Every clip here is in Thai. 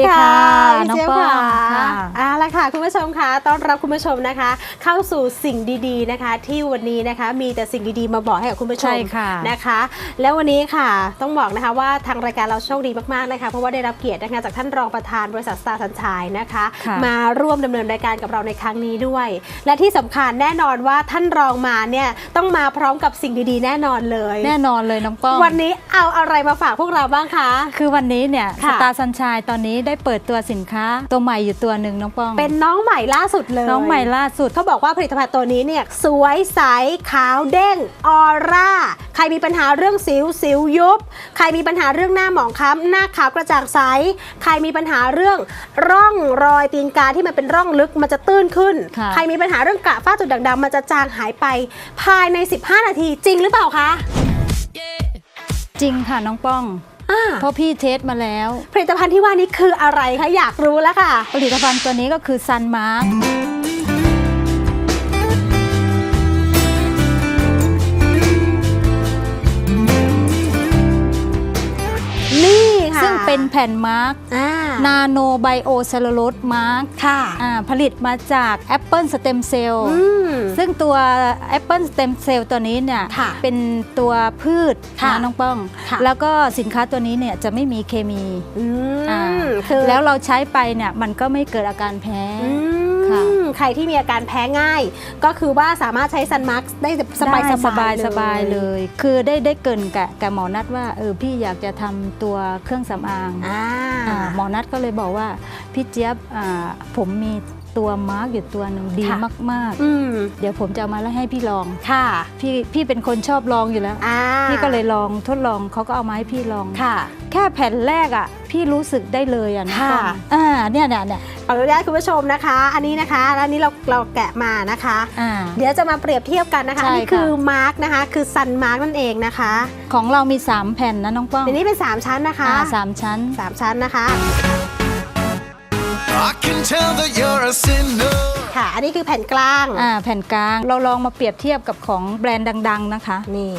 ีค่ะ ต้อนรับคุณผู้ชมนะคะ เข้าสู่สิ่งดีๆนะคะ ที่วันนี้นะคะมีแต่สิ่งดีๆมาบอกให้กับคุณผู้ชมใช่ค่ะนะคะ แล้ววันนี้ค่ะต้องบอกนะคะว่าทางรายการเราโชคดีมากๆนะคะเพราะว่าได้รับเกียรตินะคะจากท่านรองประธานบริษัทสตาร์สัญชัยนะคะค่ะมาร่วมดำเนินรายการกับเราในครั้งนี้ด้วย และที่สำคัญแน่นอนว่าท่านรองมาเนี่ยต้องมาพร้อมกับสิ่งดีๆ แน่นอนเลย แน่นอนเลยน้องป้องวันนี้เอาอะไรมาฝากพวกเราบ้างคะ คือวันนี้เนี่ยสค่ะตาร์สัญชัยตอนนี้ได้เปิดตัวสินค้าตัวใหม่อยู่ตัวหนึ่งน้องป้อง เป็นน้องใหม่ล่าสุดเลย น้องใหม่ล่าสุดเขาบอกว่าผลิตภัณฑ์ตัวนี้เนี่ยสวยใสขาวเด้งออร่าใครมีปัญหาเรื่องสิวสิวยุบ ใครมีปัญหาเรื่องหน้าหมองคล้ำหน้าขาวกระจ่างใส ใครมีปัญหาเรื่องร่องรอยตีนกาที่มันเป็นร่องลึกมันจะตื้นขึ้นค่ะใครมีปัญหาเรื่องกระฝ้าจุดด่างดำมันจะจางหายไป ภายใน 15 นาทีจริงหรือเปล่าคะ จริงค่ะน้องป้องอ่า เพราะพี่เทสมาแล้ว ผลิตภัณฑ์ที่ว่านี้คืออะไรคะอยากรู้แล้วค่ะ ผลิตภัณฑ์ตัวนี้ก็คือซันมาร์นี่ค่ะ ซึ่งเป็นแผ่นมาร์กอ่า นาโนไบโอเซลลูโลสมาร์กค่ะผลิตมาจากแอปเปิลสเต็มเซลล์อืมซึ่งตัว Apple Stem Cell ตัวนี้เนี่ยค่ะเป็นตัวพืชค่ะนะน้องป้องค่ะแล้วก็สินค้าตัวนี้เนี่ยจะไม่มีเคมีอือ่ามคือแล้วเราใช้ไปเนี่ยมันก็ไม่เกิดอาการแพ้อืค่ะม ใครที่มีอาการแพ้ง่าย ก็คือว่าสามารถใช้ซันมาร์กได้สบายได้สสบาบายยเลสบายเลย คือได้ได้เกรินกับกับหมอนัดว่าเออพี่อยากจะทำตัวเครื่องสำอางอ่าอ่าหมอนัดก็เลยบอกว่าพี่เจี๊ยบอ่าผมมี ตัวมาร์กอยู่ตัวหนึ่งดีค่ะ มากอืมๆ เดี๋ยวผมจะเอามาแล้วให้พี่ลอง ค่ะพี่พี่เป็นคนชอบลองอยู่แล้ว อ่าพี่ก็เลยลองทดลองเขาก็เอามาให้พี่ลอง ค่ะ แค่แผ่นแรกอะ พี่รู้สึกได้เลยอะนะค่ะป้องอ่าเนี่ยเนี่ยเนี่ยขออนุญาตคุณผู้ชมนะคะ อันนี้นะคะแล้วอันนี้เราเราแกะมานะคะ อ่า เดี๋ยวจะมาเปรียบเทียบกันนะคะใช่อันนี้คือค่ะมาร์กนะคะ คือซันมาร์กนั่นเองนะคะของเรามี 3 แผ่นนะน้องป้องอันนี้เป็น 3 ชั้นนะคะอ่าสามชั้น สามชั้นนะคะ I can tell that you're a sinner. ค่ะ อันนี้คือแผ่นกลาง อ่าแผ่นกลางเราลองมาเปรียบเทียบกับของแบรนด์ดัง ๆ นะคะ นี่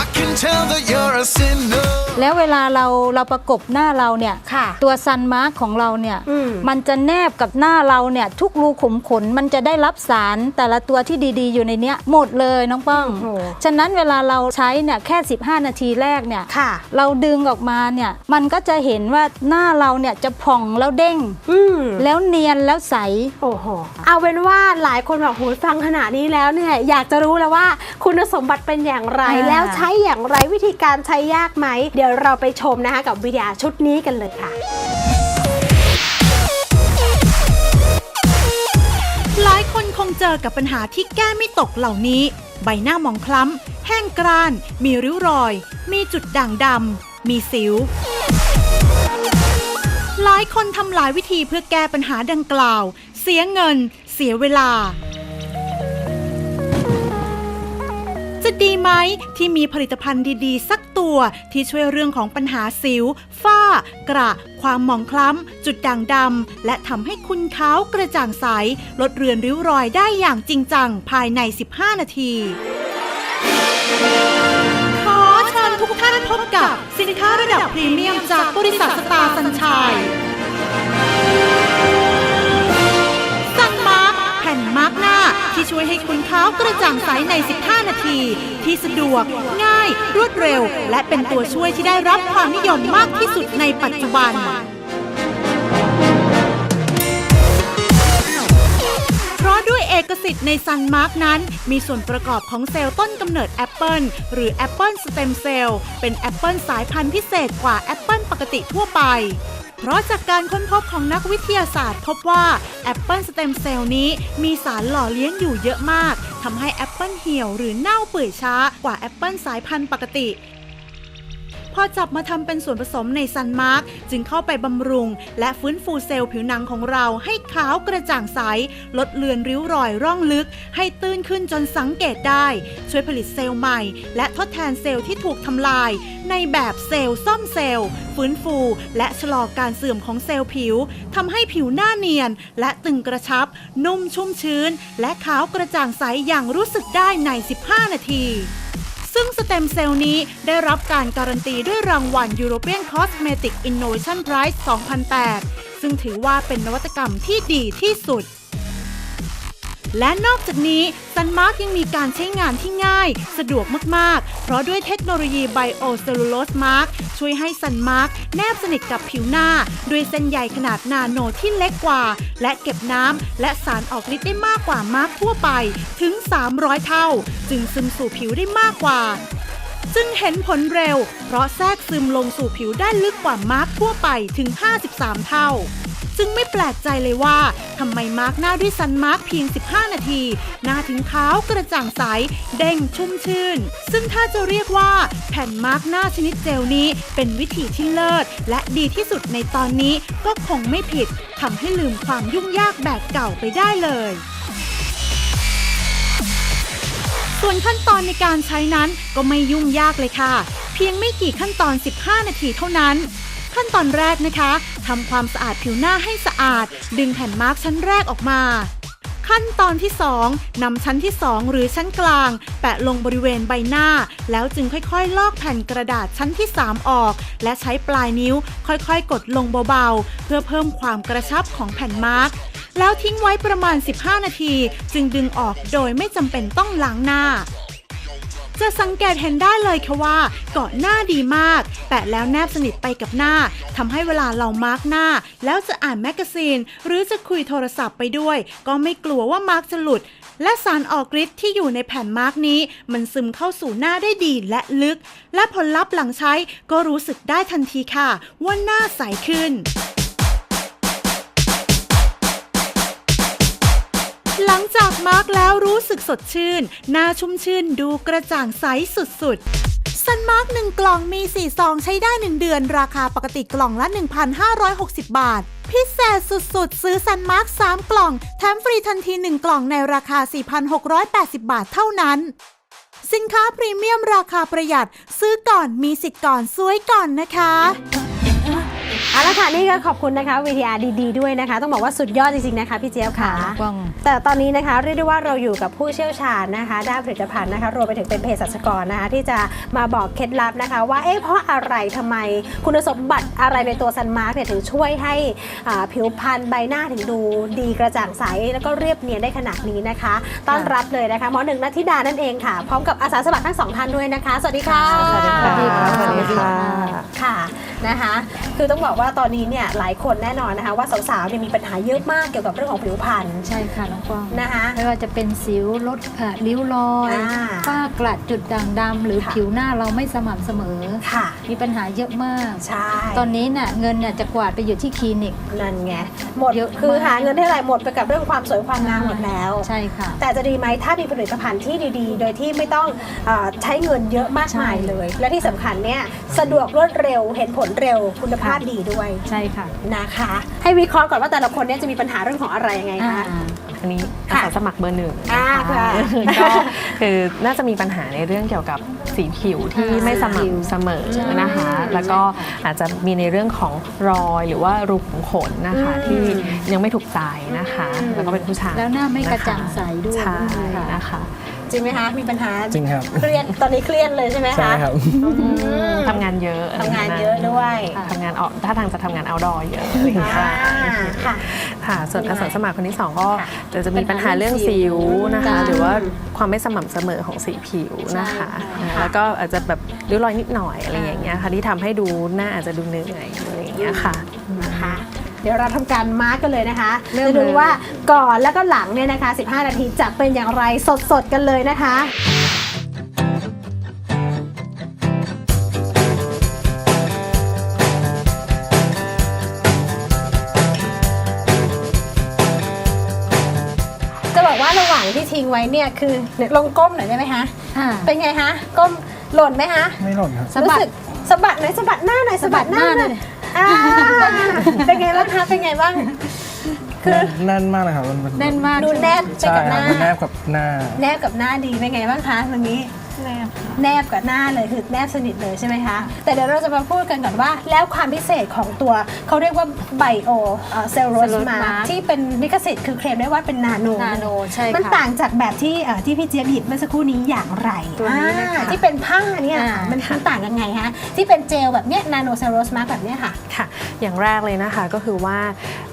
I can tell that you're a sinner. แล้วเวลาเราเราประกบหน้าเราเนี่ยค่ะตัวซันมาร์กของเราเนี่ยอืมมันจะแนบกับหน้าเราเนี่ยทุกรูขุมขนมันจะได้รับสารแต่ละตัวที่ดีๆ อยู่ในเนี้ยหมดเลยน้องป้อง โอ้โห ฉะนั้นเวลาเราใช้เนี่ยแค่ 15 นาทีแรกเนี่ยค่ะ เราดึงออกมาเนี่ยมันก็จะเห็นว่าหน้าเราเนี่ยจะผ่องแล้วเด้ง อืม แล้วเนียนแล้วใส โอ้โห เอาเป็นว่าหลายคนบอกโหยฟังขนาดนี้แล้วเนี่ย อยากจะรู้แล้วว่าคุณสมบัติเป็นอย่างไร อ่า แล้วใช้อย่างไรวิธีการใช้ยากไหม เดี๋ยวเราไปชมนะคะกับวิดีโอชุดนี้กันเลยค่ะหลายคนคงเจอกับปัญหาที่แก้ไม่ตกเหล่านี้ ใบหน้าหมองคล้ำ แห้งกร้าน มีริ้วรอย มีจุดด่างดำ มีสิว หลายคนทำหลายวิธีเพื่อแก้ปัญหาดังกล่าว เสียเงิน เสียเวลา จะดีไหมที่มีผลิตภัณฑ์ดีๆ สักตัวที่ช่วยเรื่องของปัญหาสิว ฝ้า กระ ความหมองคล้ำ จุดด่างดำ และทำให้คุณขาวกระจ่างใส ลดเรือนริ้วรอยได้อย่างจริงจังภายใน 15 นาทีขอเชิญทุกท่านพบกับสินค้าระดับพรีเมียมจากบริษัทสตาร์สัญชัยากหน้าที่ช่วยให้คุณเขากระจ่างใสใน 15 นาที ที่สะดวก ง่าย รวดเร็ว และเป็นตัวช่วยที่ได้รับความนิยมมากที่สุดในปัจจุบันเพราะด้วยเอกสิทธิ์ในซันมาร์กนั้น มีส่วนประกอบของเซลล์ต้นกำเนิดแอปเปิลหรือแอปเปิลสเต็มเซลล์เป็นแอปเปิลสายพันธุ์พิเศษกว่าแอปเปิลปกติทั่วไป เพราะจากการค้นพบของนักวิทยาศาสตร์ พบว่าแอปเปิลสเต็มเซลล์นี้มีสารหล่อเลี้ยงอยู่เยอะมากทำให้แอปเปิลเหี่ยวหรือเน่าเปื่อยช้ากว่าแอปเปิลสายพันธุ์ปกติ พอจับมาทำเป็นส่วนผสมในซันมาร์กจึงเข้าไปบำรุง และฟื้นฟูเซลล์ผิวหนังของเราให้ขาวกระจ่างใส ลดเลือนริ้วรอยร่องลึก ให้ตื้นขึ้นจนสังเกตได้ ช่วยผลิตเซลล์ใหม่ และทดแทนเซลล์ที่ถูกทำลาย ในแบบเซลล์ซ่อมเซลล์ฟื้นฟู และชะลอการเสื่อมของเซลล์ผิวทำให้ผิวหน้าเนียน และตึงกระชับ นุ่มชุ่มชื้น และขาวกระจ่างใสอย่างรู้สึกได้ใน 15 นาที ซึ่งสเต็มเซลล์นี้ได้รับการการันตีด้วยรางวัล European Cosmetic Innovation Prize 2008 ซึ่งถือว่าเป็นนวัตกรรมที่ดีที่สุด และนอกจากนี้ซันมาร์กยังมีการใช้งานที่ง่าย สะดวกมาก ๆ เพราะด้วยเทคโนโลยีไบโอเซลลูโลสมาร์กช่วยให้ซันมาร์กแนบสนิทกับผิวหน้า ด้วยเส้นใยขนาดนาโนที่เล็กกว่า และเก็บน้ำและสารออกฤทธิ์ได้มากกว่ามาร์กทั่วไปถึง 300 เท่า จึงซึมสู่ผิวได้มากกว่าซึ่งเห็นผลเร็ว เพราะแทรกซึมลงสู่ผิวได้ลึกกว่ามาร์กทั่วไปถึง 53 เท่า ซึ่งไม่แปลกใจเลยว่าทำไมมาร์กหน้าด้วยซันมาร์กเพียง 15 นาที หน้าถึงขาวกระจ่างใสเด้งชุ่มชื่น ซึ่งถ้าจะเรียกว่าแผ่นมาร์กหน้าชนิดเจลนี้ เป็นวิธีที่เลิศ และดีที่สุดในตอนนี้ก็คงไม่ผิดทำให้ลืมความยุ่งยากแบบเก่าไปได้เลยส่วนขั้นตอนในการใช้นั้นก็ไม่ยุ่งยากเลยค่ะ เพียงไม่กี่ขั้นตอน 15 นาทีเท่านั้น ขั้นตอนแรกนะคะทำความสะอาดผิวหน้าให้สะอาด ดึงแผ่นมาร์กชั้นแรกออกมา ขั้นตอนที่2นำชั้นที่ 2 หรือชั้นกลาง แปะลงบริเวณใบหน้า แล้วจึงค่อยๆ ลอกแผ่นกระดาษชั้นที่ 3 ออก และใช้ปลายนิ้วค่อยๆ กดลงเบาๆ เพื่อเพิ่มความกระชับของแผ่นมาร์กแล้วทิ้งไว้ประมาณ 15 นาที จึงดึงออกโดยไม่จำเป็นต้องล้างหน้า จะสังเกตเห็นได้เลยค่ะว่า เกาะหน้าดีมาก แปะแล้วแนบสนิทไปกับหน้าทำให้เวลาเรามาร์กหน้า แล้วจะอ่านแมกกาซีน หรือจะคุยโทรศัพท์ไปด้วย ก็ไม่กลัวว่ามาร์กจะหลุด และสารออกฤทธิ์ที่อยู่ในแผ่นมาร์กนี้ มันซึมเข้าสู่หน้าได้ดีและลึก และผลลัพธ์หลังใช้ก็รู้สึกได้ทันทีค่ะ ว่าหน้าใสขึ้น หลังจากมาร์กแล้วรู้สึกสดชื่น หน้าชุ่มชื่นดูกระจ่างใสสุดๆ ซันมาร์กหนึ่งกล่องมี 4 ซองใช้ได้ 1 เดือน ราคาปกติกล่องละ 1,560 บาท พิเศษสุดๆ ซื้อซันมาร์ก3กล่อง แถมฟรีทันที 1 กล่องในราคา 4,680 บาทเท่านั้นสินค้าพรีเมียมราคาประหยัด ซื้อก่อนมีสิทธิ์ก่อน สวยก่อนนะคะ เอาละค่ะนี่ก็ขอบคุณนะคะ VTR ดีๆด้วยนะคะ ต้องบอกว่าสุดยอดจริงๆนะคะพี่เจี๊ยบค่ะกว้าง แต่ตอนนี้นะคะเรียกได้ว่าเราอยู่กับผู้เชี่ยวชาญนะคะ ด้านผลิตภัณฑ์นะคะรวมไปถึงเป็นเภสัชกรนะคะ ที่จะมาบอกเคล็ดลับนะคะ ว่าเอ๊ะเพราะอะไรทำไมคุณสมบัติอะไรในตัวซันมาร์กเนี่ยถึงช่วยให้อ่าผิวพรรณใบหน้าถึงดูดีกระจ่างใสแล้วก็เรียบเนียนได้ขนาดนี้นะคะ ต้อนรับเลยนะคะหมอหนึ่งนัทธิดานั่นเองค่ะ พร้อมกับอาสาสมัครทั้งสองท่านด้วยนะคะ สวัสดีค่ะสวัสดีค่ะสวัสดีค่ะ ค่ะ นะคะ คือต้องบอกว่าตอนนี้เนี่ยหลายคนแน่นอนนะคะว่าสาวๆเนี่ยมีปัญหาเยอะมากเกี่ยวกับเรื่องของผิวพรรณใช่ค่ะน้องกว้างนะคะไม่ว่าจะเป็นสิวลดค่ะริ้วรอยอ่าฝ้ากระจุดด่างดำหรือค่ะ ผิวหน้าเราไม่สม่ำเสมอ ค่ะ มีปัญหาเยอะมาก ใช่ ตอนนี้น่ะเงินเนี่ยจะกวาดไปอยู่ที่คลินิก นั่นไง หมดเยอะมากคือหาเงินได้ไรหมดไปกับเรื่องความสวยความงามหมดแล้ว ใช่ค่ะ แต่จะดีไหมถ้ามีผลิตภัณฑ์ที่ดีๆ โดยที่ไม่ต้องเออใช้เงินเยอะมากมายใช่เลย และที่สำคัญเนี่ยสะดวกรวดเร็วเห็นผลเร็วคุณภาพดีด้วยใช่ค่ะนะคะ ให้วิเคราะห์ก่อนว่าแต่ละคนเนี่ยจะมีปัญหาเรื่องของอะไรยังไงอ่าคะ อันนี้ค่ะอาสาสมัครเบอร์หนึ่งอ่านะคะค่ะก็คือน่าจะมีปัญหาในเรื่องเกี่ยวกับสีผิวที่อ่าไม่สสีผิวม่ำเสมอใช่นะคะ แล้วก็อาจจะมีในเรื่องของรอยหรือว่ารูขุมขนนะคะอืมที่ยังไม่ถูกใจนะคะอืมแล้วก็เป็นผู้ชายแล้วหน้าไม่กระจ่างนคใสด้วยใช่ค่ะนะคะ จริงไหมคะมีปัญหาจริงครับเครียดตอนนี้เครียดเลยใช่ไหมคะใช่ครับอืมทำงานเยอะทำงานเยอะด้วยทำงานออกถ้าทางจะทำงาน outdoor เยอะอะไรอย่างเงี้ยอ่าค่ะ ค่ะ ส่วนเป็นยังไงอาสาสมัครคนที่สองก็ค่ะจะจะมีปัญหาเรื่องสิวนะคะอืมหรือว่าความไม่สม่ำเสมอของสีผิวนะคะใช่ค่ะแล้วก็อาจจะแบบริ้วรอยนิดหน่อยอะไรอย่างเงี้ยค่ะที่ทำให้ดูหน้าอาจจะดูเหนื่อยอะไรอย่างเงี้ยค่ะนะคะ เดี๋ยวเราทำการมาร์กกันเลยนะคะเริ่มจะดูเลยว่าก่อนแล้วก็หลังเนี่ยนะคะ 15 นาทีจะเป็นอย่างไรสดๆกันเลยนะคะจะบอกว่าระหว่างที่ทิ้งไว้เนี่ยคือเดี๋ยวลองก้มหน่อยได้ไหมคะอ่าเป็นไงคะก้มหล่นไหมคะไม่หล่นครับสะบัดรู้สึกสะบัดหน่อยสะบัดหน้าหน่อยสะบัดหน้าสะบัดหหน้าน่อย อ่าเป็นไงบ้างคะเป็นไงบ้าง คือแน่นมากเลยครับมัแน่นมากดูแนบไปใช่กับหครัน้าบมันแนบกับหน้า แนบกับหน้าดีเป็นไงบ้างคะตรงนี้ แนบค่ะแนบกับหน้าเลยคือแนบสนิทเลยใช่ไหมคะ แต่เดี๋ยวเราจะมาพูดกันก่อนว่า แล้วความพิเศษของตัวเขาเรียกว่าไบโอเซลโรส Cellulose มา mask ที่เป็นลิขสิทธิ์คือเคลมได้ว่าเป็นนาโนนาโนใช่มันค่ะต่างจากแบบที่เอ่อที่พี่เจี๊ยบหยิบเมื่อสักครู่นี้อย่างไรตัวนี้นะคะอ่าที่เป็นผ้าเนี่ยอ่ามัมันมันต่างยังไงคะที่เป็นเจลแบบเนี้ยนาโนเซลโรสมาแบบเนี้ยค่ะค่ะ อย่างแรกเลยนะคะก็คือว่า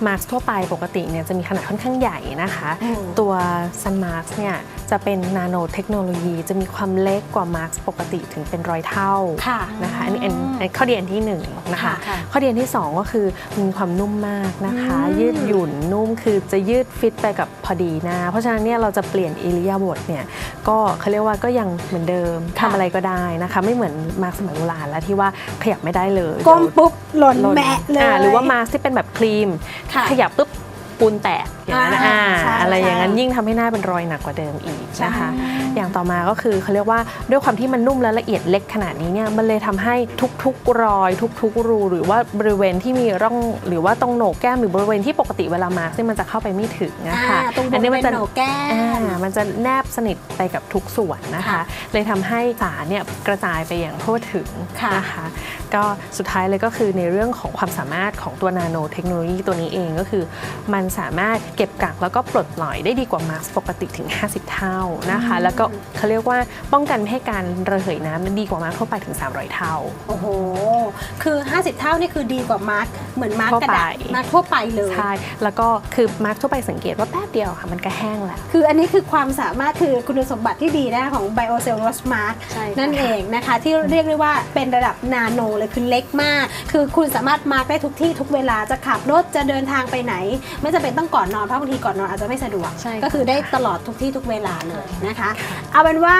มาร์กทั่วไปปกติเนี่ยจะมีขนาดค่อนข้างใหญ่นะคะอืมตัว Sun Mask เนี่ยจะเป็นนาโนเทคโนโลยีจะมีความเล็กกว่ามาร์กปกติถึงเป็นร้อยเท่าค่ะนะคะอันนี้อันอันข้อดีอันที่หนึ่งนะคะค่ะค่ะข้อดีอันที่สองก็คือมีความนุ่มมากนะคะอืมยืดหยุ่นนุ่มคือจะยืดฟิตไปกับพอดีหนะเพราะฉะนั้นเนี่ยเราจะเปลี่ยนอิริยาบถเนี่ยก็เขาเรียกว่าก็ยังเหมือนเดิมทำอะไรก็ได้นะคะ ไม่เหมือนมาร์กสมัยโบราณแล้วที่ว่าขยับไม่ได้เลยก้มปุ๊บหล่นหล่นแมะเลยอ่าหรือว่ามาสก์ที่เป็นแบบครีมค่ะขยับปุ๊บปูนแตก อย่างนั้นอ่าอ่าใช่อะไรอย่างนั้นใช่ยิ่งทำให้หน้าเป็นรอยหนักกว่าเดิมอีกนะคะใช่อย่างต่อมาก็คือเขาเรียกว่าด้วยความที่มันนุ่มและละเอียดเล็กขนาดนี้เนี่ยมันเลยทำให้ทุกๆรอยทุกๆรู หรือว่าบริเวณที่มีร่องหรือว่าตรงโหนกแก้มหรือบริเวณที่ปกติเวลามาร์กเนี่ยมันจะเข้าไปไม่ถึงนะคะอ่าตรงบอัรินี้เวมัณจะโหนกแก้อ่ามมันจะแนบสนิทไปกับทุกส่วนนะคะค่ะเลยทำให้สารเนี่ยกระจายไปอย่างทั่วถึงค่ะนะคะก็สุดท้ายเลยก็คือในเรื่องของความสามารถของตัวนาโนเทคโนโลยีตัวนี้เองก็คือ มันสามารถเก็บกักแล้วก็ปลดปล่อยได้ดีกว่ามาสก์ปกติถึง 50 เท่านะคะ แล้วก็เขาเรียกว่าป้องกันไม่ให้การระเหยน้ำนั้นดีกว่ามาสก์ทั่วไปถึง 300 เท่า โอ้โห คือ 50 เท่านี่คือดีกว่ามาร์ก เหมือนมาร์กทั่วกระดาษไปมาร์กทั่วไปเลยใช่แล้วก็คือมาสก์ทั่วไปสังเกตว่าแป๊บเดียวค่ะมันก็แห้งแล้วคืออันนี้คือความสามารถคือคุณสมบัติที่ดีนะคะของ BioCellulose Mask ใช่ค่ะนั่นเองนะคะ ที่เรียกได้ว่าเป็นระดับนาโนเลยคือเล็กมาก คือคุณสามารถมาร์กได้ทุกที่ทุกเวลาจะขับรถจะเดินทางไปไหน ไม่จำเป็นต้องก่อนนอนเพราะบางทีก่อนนอนอาจจะไม่สะดวกใช่ค่ะก็คือได้ตลอดทุกที่ทุกเวลาเลยนะคะ เอาเป็นว่า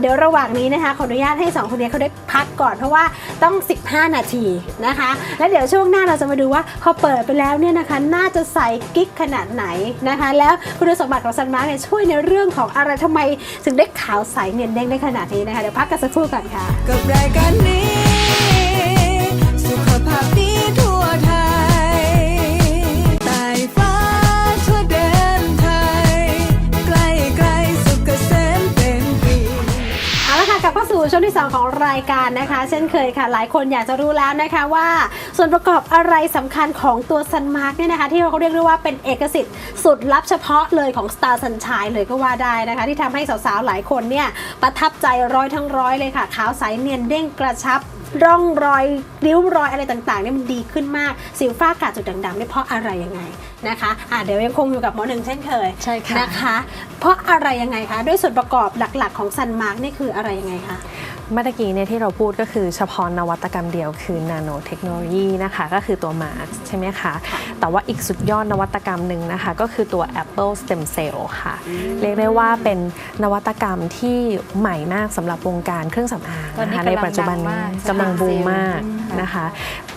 เดี๋ยวระหว่างนี้นะคะขออนุญาตให้สองคนนี้เขาได้พักก่อนเพราะว่าต้อง 15 นาทีนะคะ แล้วเดี๋ยวช่วงหน้าเราจะมาดูว่าพอเปิดไปแล้วเนี่ยนะคะน่าจะใส่กิ๊กขนาดไหนนะคะ แล้วคุณสมบัติของซันมาร์กเนี่ยช่วยในเรื่องของอะไรทำไมถึงได้ขาวใสเนียนเด้งได้ขนาดนี้นะคะเดี๋ยวพักกันสักครู่ก่อนค่ะ กับรายการนี้ สุขภาพดีทั่วไทยใต้ฟ้าทั่วแดนไทย ใกล้ไกลสุขเกษมเป็นปีเอาละค่ะกลับเข้าสู่ช่วงที่ 2 ของรายการนะคะ เช่นเคยค่ะ หลายคนอยากจะรู้แล้วนะคะว่า ส่วนประกอบอะไรสำคัญของตัวซันมาร์กเนี่ยนะคะ ที่เราเรียกได้ว่าเป็นเอกสิทธิ์สุดลับเฉพาะเลยของ Star Sunshine เลยก็ว่าได้นะคะ ที่ทำให้สาวๆ หลายคนเนี่ยประทับใจร้อยทั้งร้อยเลยค่ะ ขาวใสเนียนเด้งกระชับร่องรอยริ้วรอยอะไรต่างๆเนี่ยมันดีขึ้นมาก สิวฝ้ากระจุดด่างๆเนี่ยเพราะอะไรยังไง นะคะอะเดี๋ยวยังคงอยู่กับหมอหนึ่งเช่นเคยใช่ค่ะ นะคะ เพราะอะไรยังไงคะ ด้วยส่วนประกอบหลักๆ ของซันมาร์กนี่คืออะไรยังไงคะ เมื่อกี้เนี่ยที่เราพูดก็คือเฉพาะนวัตกรรมเดียวคือนาโนเทคโนโลยีนะคะก็คือตัวมาร์ใช่ไหมคะแต่ว่าอีกสุดยอดนวัตกรรมหนึ่งนะคะ ก็คือตัว Apple Stem Cell ค่ะ เรียกได้ว่าเป็นนวัตกรรมที่ใหม่มากสำหรับวงการเครื่องสำอางตอนนี้นะคะกำลังในปัจจุบันดังมากกำลังบูมมากอืมนะคะ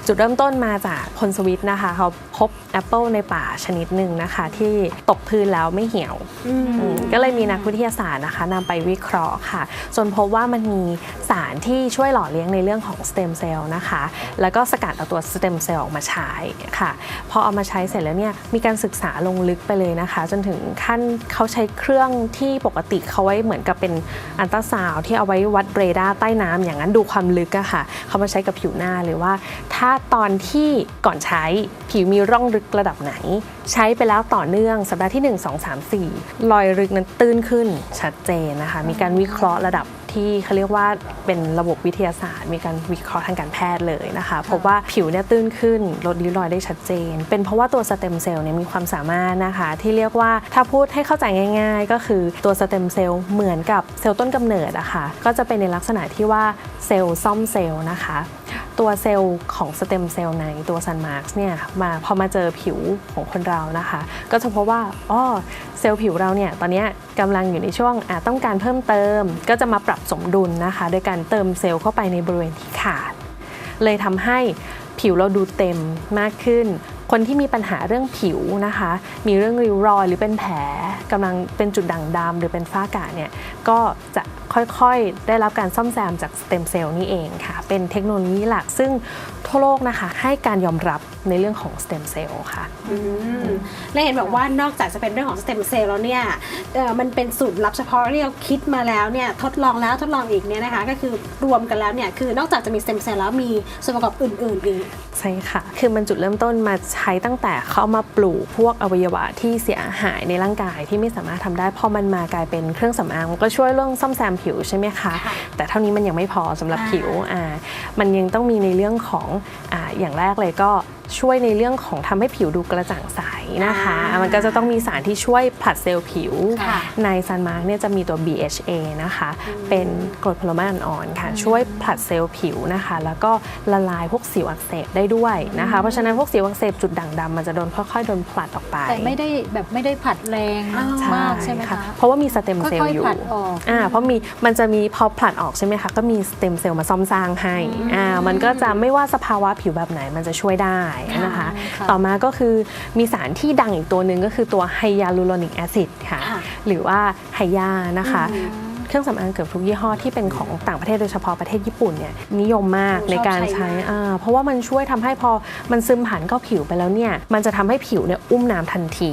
จุดเริ่มต้นมาจากคนสวิตนะคะเขาพบแอปเปิลในป่าชนิดหนึ่งนะคะ ที่ตกพื้นแล้วไม่เหี่ยวอืมก็เลยมีนักวิทยาศาสตร์นะคะนำไปวิเคราะห์ค่ะ จนพบว่ามันมีสารที่ช่วยหล่อเลี้ยงในเรื่องของสเต็มเซลล์นะคะ แล้วก็สกัดเอาตัวสเต็มเซลล์ออกมาใช้ค่ะ พอเอามาใช้เสร็จแล้วเนี่ยมีการศึกษาลงลึกไปเลยนะคะ จนถึงขั้นเขาใช้เครื่องที่ปกติเขาไว้เหมือนกับเป็นอันตราซาวด์ที่เอาไว้วัดเรดาร์ใต้น้ำอย่างนั้นดูความลึกอะค่ะเขามาใช้กับผิวหน้าเลยว่า ถ้าตอนที่ก่อนใช้ผิวมีร่องลึกระดับไหน ใช้ไปแล้วต่อเนื่องสัปดาห์ที่ 1 2 3 4 รอยลึกนั้นตื้นขึ้นชัดเจนนะคะ มีการวิเคราะห์ระดับที่เขาเรียกว่าเป็นระบบวิทยาศาสตร์ มีการวิเคราะห์ทางการแพทย์เลยนะคะพบว่าผิวเนี่ยตื้นขึ้นลดริ้วรอยได้ชัดเจน เป็นเพราะว่าตัวสเต็มเซลล์เนี่ยมีความสามารถนะคะ ที่เรียกว่าถ้าพูดให้เข้าใจง่าย ๆ ก็คือตัวสเต็มเซลล์เหมือนกับเซลล์ต้นกำเนิดอะคะก็จะเป็นในลักษณะที่ว่าเซลล์ซ่อมเซลล์นะคะ ตัวเซลล์ของสเต็มเซลล์ในตัวซันมาร์กเนี่ยมาพอมาเจอผิวของคนเรานะคะ ก็จะพบว่าอ้อเซลล์ผิวเราเนี่ยตอนนี้กำลังอยู่ในช่วงต้องการเพิ่มเติม ก็จะมาปรับสมดุลนะคะ โดยการเติมเซลล์เข้าไปในบริเวณที่ขาด เลยทำให้ผิวเราดูเต็มมากขึ้น คนที่มีปัญหาเรื่องผิวนะคะ มีเรื่องริ้วรอยหรือเป็นแผลกำลังเป็นจุดด่างดำหรือเป็นฝ้ากระเนี่ยก็จะ ค่อยๆ ได้รับการซ่อมแซมจากสเต็มเซลล์นี่เองค่ะ เป็นเทคโนโลยีหลักซึ่งทั่วโลกนะคะให้การยอมรับในเรื่องของสเต็มเซลล์ค่ะและเห็นบอกว่านอกจากจะเป็นเรื่องของสเต็มเซลล์แล้วเนี่ยมันเป็นสูตรลับเฉพาะที่เราคิดมาแล้วเนี่ยทดลองแล้วทดลองอีกเนี่ยนะคะ ก็คือรวมกันแล้วเนี่ยคือนอกจากจะมีสเต็มเซลล์แล้วมีส่วนประกอบอื่นๆอีกใช่ค่ะ คือมันจุดเริ่มต้นมาใช้ตั้งแต่เขามาปลูกพวกอวัยวะที่เสียหายในร่างกายที่ไม่สามารถทำได้พอมันมากลายเป็นเครื่องสำอางมันก็ช่วยเรื่องซ่อมแซมผิวใช่ไหมคะค่ะแต่เท่านี้มันยังไม่พอสำหรับอ่าผิวอ่ามันยังต้องมีในเรื่องของอ่าอย่างแรกเลยก็ช่วยในเรื่องของทำให้ผิวดูกระจ่างใสนะคะอ่ามัมันก็จะต้องมีสารที่ช่วยผลัดเซลล์ผิวค่ะในซันมาร์กเนี่ยจะมีตัว BHA นะคะ เป็นกรดโพลิเมอร์อ่อนๆค่ะ ช่วยผลัดเซลล์ผิวนะคะ แล้วก็ละลายพวกสิวอักเสบได้ด้วยนะคะ เพราะฉะนั้นพวกสิวอักเสบจุดด่างดำมันจะโดนค่อยๆโดนผลัดออกไป แต่ไม่ได้แบบไม่ได้ผัดแรงอ๋อมากใช่ไหมคะ เพราะว่ามีสเต็มเซลค่อยล์ๆอยู่ผลัดออกอ่าเพราะมีมันจะมีพอผลัดออกใช่ไหมคะ ก็มีสเต็มเซลล์มาซ่อมสร้างให้อ่ามันก็จะไม่ว่าสภาวะผิวแบบไหนมันจะช่วยได้นะคะค่ะต่อมาก็คือมีสารที่ดังอีกตัวหนึ่งก็คือตัวไฮยาลูโรนิกแอซิดค่ะค่ะหรือว่าไฮยานะคะ เครื่องสำอางเกือบทุกยี่ห้อที่เป็นของต่างประเทศโดยเฉพาะประเทศญี่ปุ่นเนี่ยนิยมมากชอบในการใช้ใช้มากอ่าเพราะว่ามันช่วยทำให้พอมันซึมผ่านเข้าผิวไปแล้วเนี่ยมันจะทำให้ผิวเนี่ยอุ้มน้ำทันที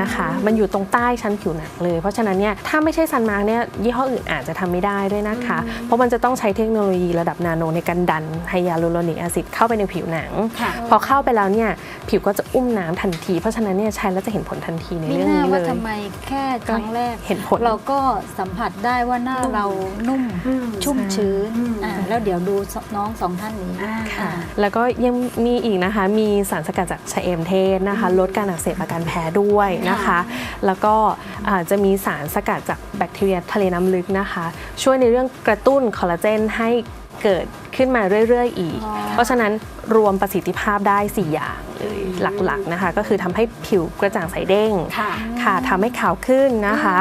นะคะ มันอยู่ตรงใต้ชั้นผิวหนังเลย เพราะฉะนั้นเนี่ยถ้าไม่ใช่ซันมาร์กเนี่ยยี่ห้ออื่นอาจจะทำไม่ได้ด้วยนะคะ เพราะมันจะต้องใช้เทคโนโลยีระดับนาโนในการดันไฮยาลูโรนิกแอซิดเข้าไปในผิวหนังค่ะพอเข้าไปแล้วเนี่ยผิวก็จะอุ้มน้ำทันที เพราะฉะนั้นเนี่ยใช้แล้วจะเห็นผลทันทีในมีเรื่องหน้านี้เลว่ายทำไมแค่ครั้งแรกเห็นผลเราก็สัมผัสได้ว่าหน้าเรานุ่มอืมชุ่มชื้นอืมอ่าแล้วเดี๋ยวดูน้องสองท่านนี้อ่าอ่าแล้วก็ยังมีอีกนะคะมีสารสกัดจากชะเอมเทศนะคะ ลดการอักเสบอาการแพ้ด้วยนะคะ แล้วก็อ่าจะมีสารสกัดจากแบคทีเรียทะเลน้ำลึกนะคะ ช่วยในเรื่องกระตุ้นคอลลาเจนให้เกิด ขึ้นมาเรื่อย ๆ อีกอ๋อเพราะฉะนั้นรวมประสิทธิภาพได้ 4 อย่างเลยหลักๆนะคะ ก็คือทำให้ผิวกระจ่างใสเด้งค่ะค่ะทำให้ขาวขึ้นนะคะ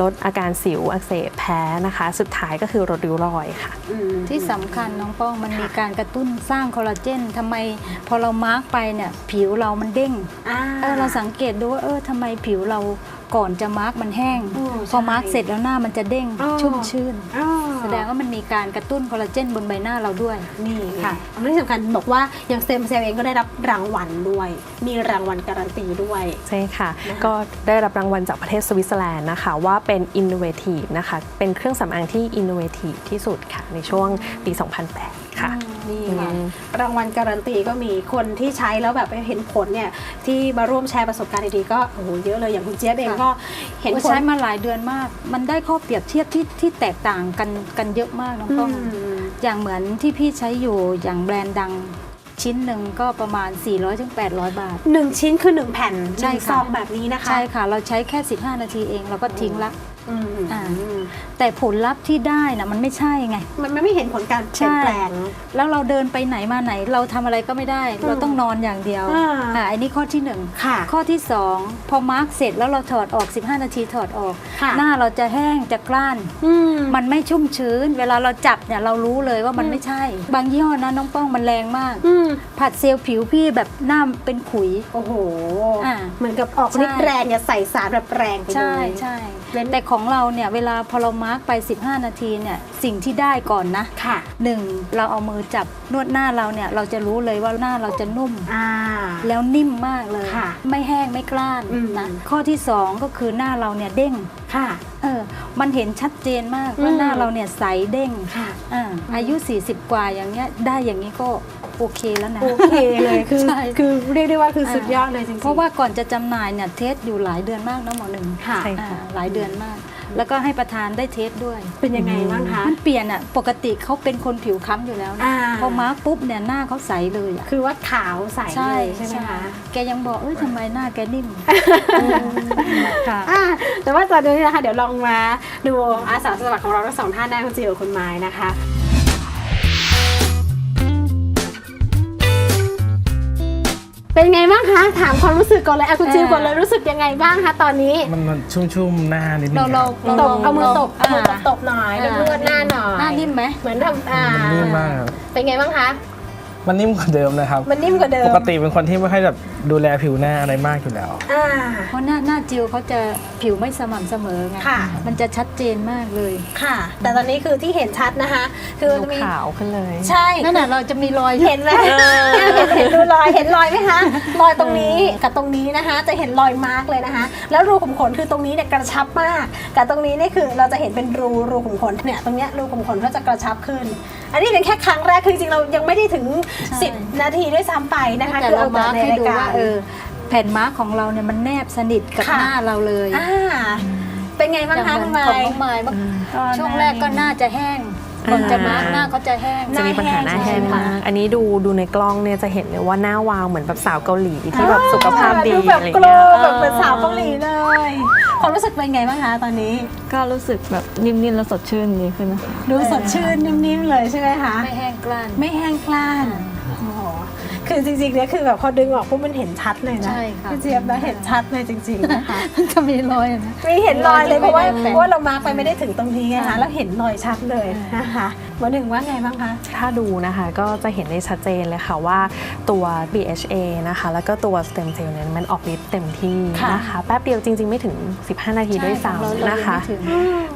ลดอาการสิวอักเสบแพ้นะคะ สุดท้ายก็คือลดริ้วรอยค่ะอืมที่สำคัญน้องป้องมันมีการกระตุ้นสร้างคอลลาเจนทำไมพอเรามาร์กไปเนี่ยผิวเรามันเด้งอ่าเออเราสังเกตดูว่าเออทำไมผิวเราก่อนจะมาร์กมันแห้งอืมพอใช่มาร์กเสร็จแล้วหน้ามันจะเด้งอ๋อชุ่มชื่นอ๋อ แสดงว่ามันมีการกระตุ้นคอลลาเจนบนใบหน้าเราด้วย นี่ค่ะค่ะอันที่สำคัญบอกว่าอย่างสเต็มเซลล์เองก็ได้รับรางวัลด้วย มีรางวัลการันตีด้วย ใช่ค่ะนะคะก็ได้รับรางวัลจากประเทศสวิตเซอร์แลนด์นะคะ ว่าเป็น innovative นะคะ เป็นเครื่องสำอางที่ innovative ที่สุดค่ะ ในช่วงปี 2008 ค่ะนี่ไงอืมรางวัลการันตีก็มีคนที่ใช้แล้วแบบเห็นผลเนี่ยที่มาร่วมแชร์ประสบการณ์ดีๆก็โอ้โหเยอะเลยอย่างคุณเจี๊ยบเองค่ะก็เห็นโอ้ผลใช้มาหลายเดือนมาก มันได้ข้อเปรียบเทียบที่ที่แตกต่างกันกันเยอะมากน้องป้องอืมอย่างเหมือนที่พี่ใช้อยู่อย่างแบรนด์ดังชิ้นหนึ่งก็ประมาณ 400-800 บาทหนึ่งชิ้นคือหนึ่งแผ่นใช่หนึ่งค่ะซองแบบนี้นะคะ ใช่ค่ะ เราใช้แค่ 15 นาทีเอง เราก็ทิ้งละ อืมอ่าแต่ผลลัพธ์ที่ได้นะมันไม่ใช่ไงมันมันไม่เห็นผลการเปลี่ยนแปลง แล้วเราเดินไปไหนมาไหน เราทำอะไรก็ไม่ได้ เราต้องนอนอย่างเดียวอ่าอ่าอันนี้ข้อที่หนึ่งค่ะข้อที่ 2 พอมาร์กเสร็จแล้วเราถอดออก 15 นาทีถอดออกค่ะหน้าเราจะแห้งจะกล้านอืมมันไม่ชุ่มชื้น เวลาเราจับเนี่ยเรารู้เลยว่ามันไม่ใช่ บางยี่ห้อนะน้องป้องมันแรงมากอืมผัดเซลล์ผิวพี่แบบหน้าเป็นขุยโอ้โหอ่าเหมือนกับออกใช่ฤทธิ์แรงเนี่ยใส่สารแบบแรงไปเลยใช่ใช่เว้น แต่ของเราเนี่ยเวลาพอเรามาร์กไป 15 นาทีเนี่ยสิ่งที่ได้ก่อนนะค่ะหนึ่งเราเอามือจับนวดหน้าเราเนี่ยเราจะรู้เลยว่าหน้าเราจะนุ่มอ่าแล้วนิ่มมากเลยค่ะไม่แห้งไม่กล้านอืมนะข้อที่สองก็คือหน้าเราเนี่ยเด้งค่ะเออมันเห็นชัดเจนมากว่าอืมหน้าเราเนี่ยใสเด้งค่ะอ่าอายุ 40 กว่าอย่างเงี้ยได้อย่างนี้ก็ โอเคแล้วนะโอเคเลยคือใช่คือเรียกได้ว่าคือสุดยอดเลยจริงๆเพราะว่าก่อนจะจำหน่ายเนี่ยเทสอยู่หลายเดือนมากนะหมอหนึ่งค่ะใช่อ่าหลายเดือนมาก แล้วก็ให้ประธานได้เทสด้วย เป็นยังไงบ้างคะมันเปลี่ยนอะปกติเขาเป็นคนผิวค้ำอยู่แล้วนะอ่าพอมาร์กปุ๊บเนี่ยหน้าเขาใสเลยอะคือว่าขาวใสเลยใช่ไหมคะแกยังบอกเอ้ยทำไมหน้าแกนิ่มค่ะอ่าแต่ว่าตอนนี้นะคะเดี๋ยวลองมาดูอาสาสมัครของเราทั้งสองท่านได้คุณจิวกับคุณไม้นะคะ เป็นไงบ้างคะ ถามความรู้สึกก่อนเลยอะคุณจิวก่อนเลยรู้สึกยังไงบ้างคะตอนนี้ มันมันชุ่มๆหน้านิดนึงเราคเรารับเราตบเอามือตบเอามือตบอ่าตบหน่อยแล้วนวดหน้าหน่อยหน้านิ่มไหมเหมือนทำอ่า มันนิ่มมากครับเป็นไงบ้างคะ มันนิ่มกว่าเดิมนะครับ มันนิ่มกว่าเดิมปกติเป็นคนที่ไม่ค่อยแบบดูแลผิวหน้าอะไรมากอยู่แล้ว อ่า เพราะหน้าหน้าจิวเขาจะผิวไม่สม่ำเสมอไงค่ะ มันจะชัดเจนมากเลย ค่ะ แต่ตอนนี้คือที่เห็นชัดนะคะ คือดูจะมีขาวขึ้นเลย ใช่นั่นน่ะเราจะมีรอยเห็นไหมเห็นเห็นดูรอยเห็นรอยไหมคะรอยตรงนี้กับตรงนี้นะคะ จะเห็นรอยมาร์กเลยนะคะ แล้วรูขุมขนคือตรงนี้เนี่ยกระชับมาก กับตรงนี้เนี่ยคือเราจะเห็นเป็นรูรูขุมขนเนี่ยตรงเนี้ยรูขุมขนก็จะกระชับขึ้น อันนี้เป็นแค่ครั้งแรกคือจริงๆเรายังไม่ได้ถึง10 นาทีด้วยซ้ำไปนะคะแต่คือเราเอาแต่มาร์กในให้รายดูการว่าเออ แผ่นมาร์กของเราเนี่ยมันแนบสนิทกับค่ะ หน้าเราเลยอ่าเป็นไงบ้างอย่างคะเหมืคุอนณของไม้น้องไม้บ้างช่วงแรกก็หน้าจะแห้งก่อนจะมาร์กหน้าเขาจะแห้ง จะมีปัญหาหน้าแห้งมาก อันนี้ดูดูในกล้องเนี่ยจะเห็นเลยว่าหน้าวาวเหมือนแบบสาวเกาหลีที่แบบสุขภาพดีแบอะบไรโกลเงี้ย แบบเป็นสาวเกาหลีเลย ความรู้สึกเป็นไงบ้างคะตอนนี้ ก็รู้สึกแบบนิ่มๆแล้วสดชื่นดีขึ้นนะคะ ดูสดชื่นนิ่มๆเลยใช่ไหมคะ ไม่แห้งกล้านไม่แห้งกล้านโอ้โหคือจริงๆเนี่ยคือแบบพอดึงออกปุ๊บมันเห็นชัดเลยนะใช่ค่ะ พี่เจี๊ยบนะเห็นชัดเลยจริงๆนะคะ มันจะมีรอยนะ มีเห็นรอยเลยเพราะว่าไม่ได้แต่งเพราะว่าเรามาร์กไปไม่ได้ถึงตรงนี้ไงคะแล้วเห็นรอยชัดเลยนะคะ หมอหนึ่งว่าไงบ้างคะ ถ้าดูนะคะก็จะเห็นได้ชัดเจนเลยค่ะว่าตัว BHA นะคะ แล้วก็ตัว stem cell เนี่ยมันออกฤทธิ์เต็มที่ค่ะนะคะ แป๊บเดียวจริง ๆ ไม่ถึง 15 นาทีด้วยใช่ของเราซ้ำนะคะเรายังไม่ถึง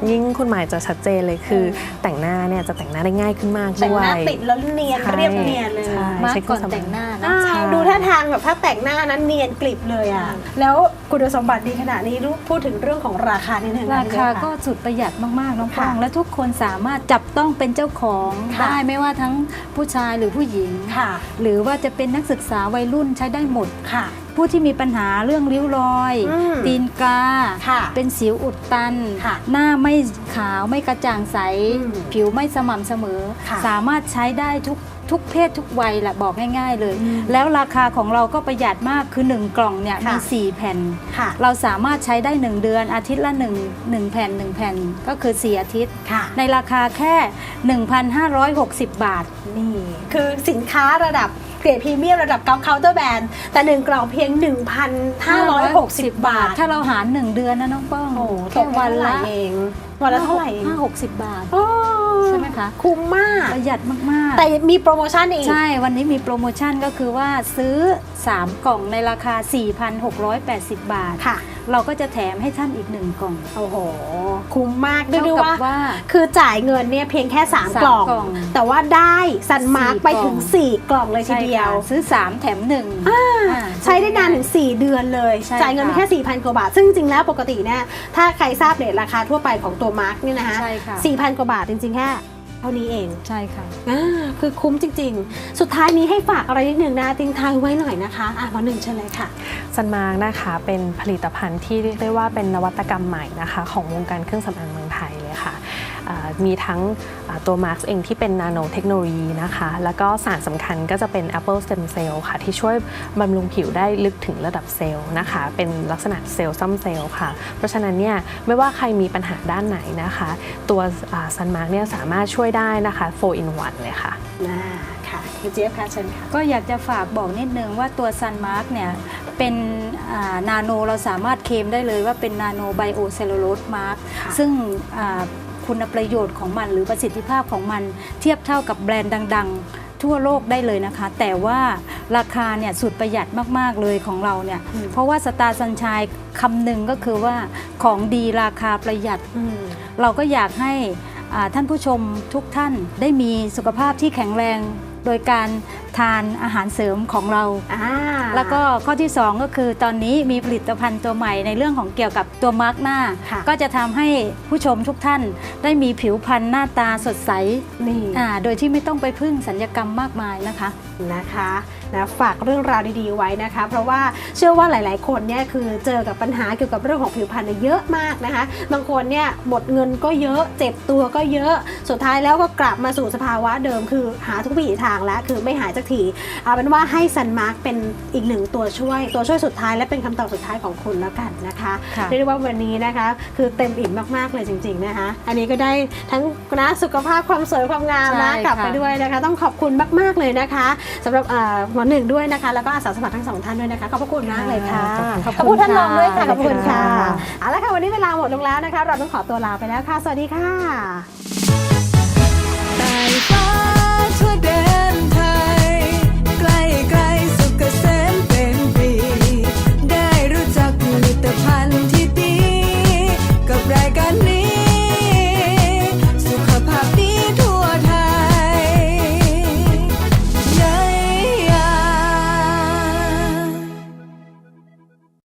ยิ่งคุณหมายจะชัดเจนเลยคือ แต่งหน้าเนี่ยจะแต่งหน้าได้ง่ายขึ้นมากแต่งด้วหน้ายติดแล้วเนียนใช่เรียบเนียนเลยใช่มาร์กเช็คก่อนสมัยแต่งหน้านะอ่าใช่ดูท่าทางแบบถ้าแต่งหน้านั้นเนียนกลิบเลยอะแล้วคุณสมบัติดีขนาดนี้รู้พูดถึงเรื่องของราคานิดนึงะราพี่คาเจี๊ยบะก็สุดประหยัดมากๆน้องค่ะป้องและทุกคนสามารถจับต้องเป็นเจ้าของค่ะได้ไม่ว่าทั้งผู้ชายหรือผู้หญิง ค่ะ หรือว่าจะเป็นนักศึกษาวัยรุ่นใช้ได้หมด ค่ะ ผู้ที่มีปัญหาเรื่องริ้วรอย อืมตีนกา ค่ะเป็นสิวอุดตัน ค่ะหน้าไม่ขาวไม่กระจ่างใส อืมผิวไม่สม่ำเสมอ ค่ะสามารถใช้ได้ทุก ทุกเพศทุกวัยแหละบอกง่ายๆเลยอืมแล้วราคาของเราก็ประหยัดมากคือ 1 กล่องเนี่ยค่ะมี 4 แผ่นค่ะเราสามารถใช้ได้ 1 เดือนอาทิตย์ละ 1 1 แผ่น 1 แผ่นก็คือ 4 อาทิตย์ค่ะในราคาแค่ 1,560 บาทนี่คือสินค้าระดับเกรดพรีเมียมระดับเกาเคาน์เตอร์แบรนด์แต่หนึ่งกล่องเพียง 1,560 บาท ถ้าเราหาร 1 เดือนนะน้องป้องโอ้โหแค่วันละเอง วันละเท่าไหร่เองห้าหกสิบบาทโอ้ ใช่ไหมคะ คุ้มมาก ประหยัดมาก ๆ แต่มีโปรโมชั่นอีก ใช่ วันนี้มีโปรโมชั่นก็คือว่าซื้อ 3 กล่องในราคา 4,680 บาท ค่ะ เราก็จะแถมให้ท่านอีก 1 กล่อง โอ้โห คุ้มมากเรียกได้เท่ากับว่าว่า คือจ่ายเงินเนี่ยเพียงแค่3สามกล่องกล่อง แต่ว่าได้ซันมาร์กสี่ไปถึงกล่อง4 กล่องเลยทีเดียวใช่ค่ะซื้อ 3 แถม1อ่าใช้ได้นานถึง 4 เดือนเลยใช่จ่ายเงินไปค่ะแค่ 4,000 กว่าบาท ซึ่งจริงๆแล้วปกติเนี่ยถ้าใครทราบเรทราคาทั่วไปของตัวมาร์กเนี่ยนะคะใช่ค่ะ4,000 กว่าบาทจริงๆแค่เท่านี้เองใช่ค่ะอ่าคือคุ้มจริง ๆ สุดท้ายนี้ให้ฝากอะไรนิดหนึ่งนะทิ้งท้ายไว้หน่อยนะคะอะหมอหนึ่งเชิญเลยค่ะซันมาร์กนะคะเป็นผลิตภัณฑ์ที่เรียกได้ว่าเป็นนวัตกรรมใหม่นะคะ ของวงการเครื่องสำอางเมือง มีทั้งอ่าตัวมาร์กเองที่เป็นนาโนเทคโนโลยีนะคะ แล้วก็สารสำคัญก็จะเป็น Apple Stem Cell ค่ะ ที่ช่วยบำรุงผิวได้ลึกถึงระดับเซลล์นะคะ เป็นลักษณะเซลล์ซ่อมเซลล์ค่ะ เพราะฉะนั้นเนี่ยไม่ว่าใครมีปัญหาด้านไหนนะคะ ตัวซันมาร์กเนี่ยสามารถช่วยได้นะคะ4 in 1เลยค่ะน่าค่ะคุณเจี๊ยบค่ะเชิญค่ะก็อยากจะฝากบอกนิดนึงว่าตัว Sun Mark เนี่ยเป็นนาโนเราสามารถเคลมได้เลยว่าเป็นนาโนไบโอเซลลูโลสมาร์กค่ะซึ่งอ่า คุณประโยชน์ของมัน หรือประสิทธิภาพของมัน เทียบเท่ากับแบรนด์ดัง ๆ ทั่วโลกได้เลยนะคะ แต่ว่าราคาเนี่ยสุดประหยัดมาก ๆ เลยของเราเนี่ยอืมเพราะว่าสตาร์สัญชัยคำหนึ่งก็คือว่าของดีราคาประหยัดอืมเราก็อยากให้อ่าท่านผู้ชมทุกท่านได้มีสุขภาพที่แข็งแรงโดยการ ทานอาหารเสริมของเราอ่าแล้วก็ข้อที่ 2 ก็คือตอนนี้มีผลิตภัณฑ์ตัวใหม่ในเรื่องของเกี่ยวกับตัวมาร์กหน้าค่ะก็จะทำให้ผู้ชมทุกท่านได้มีผิวพรรณหน้าตาสดใสนี่อ่าโดยที่ไม่ต้องไปพึ่งสัญญกรรมมากมายนะคะนะคะนะฝากเรื่องราวดีๆไว้นะคะ เพราะว่าเชื่อว่าหลาย ๆ คนเนี่ยคือเจอกับปัญหาเกี่ยวกับเรื่องของผิวพรรณเนี่ยเยอะมากนะคะ บางคนเนี่ยหมดเงินก็เยอะเจ็บตัวก็เยอะ สุดท้ายแล้วก็กลับมาสู่สภาวะเดิมคือหาทุกวิถีทางแล้วคือไม่หายสักทีเอาเป็นว่าให้ซันมาร์กเป็นอีกหนึ่งตัวช่วย ตัวช่วยสุดท้ายและเป็นคำตอบสุดท้ายของคุณแล้วกันนะคะค่ะเรียกได้ว่าวันนี้นะคะ คือเต็มอิ่มมากๆเลยจริง ๆนะคะ อันนี้ก็ได้ทั้งนะสุขภาพความสวยความงามนะใช่กลับไปค่ะด้วยนะคะ ต้องขอบคุณมากๆเลยนะคะสำหรับเอ่อหมอหนึ่งด้วยนะคะ แล้วก็อาสาสมัครทั้งสองท่านด้วยนะคะขอบพระคุณมากเลยค่ะขอบขอบคุคุณณท่านรองด้วยค่ะขค่ะอบคุณค่ะขอบคุณค่ะเอาละค่ะวันนี้เวลาหมดลงแล้วนะคะ เราต้องขอตัวลาไปแล้วค่ะ สวัสดีค่ะใต้ฟ้าทั่วแด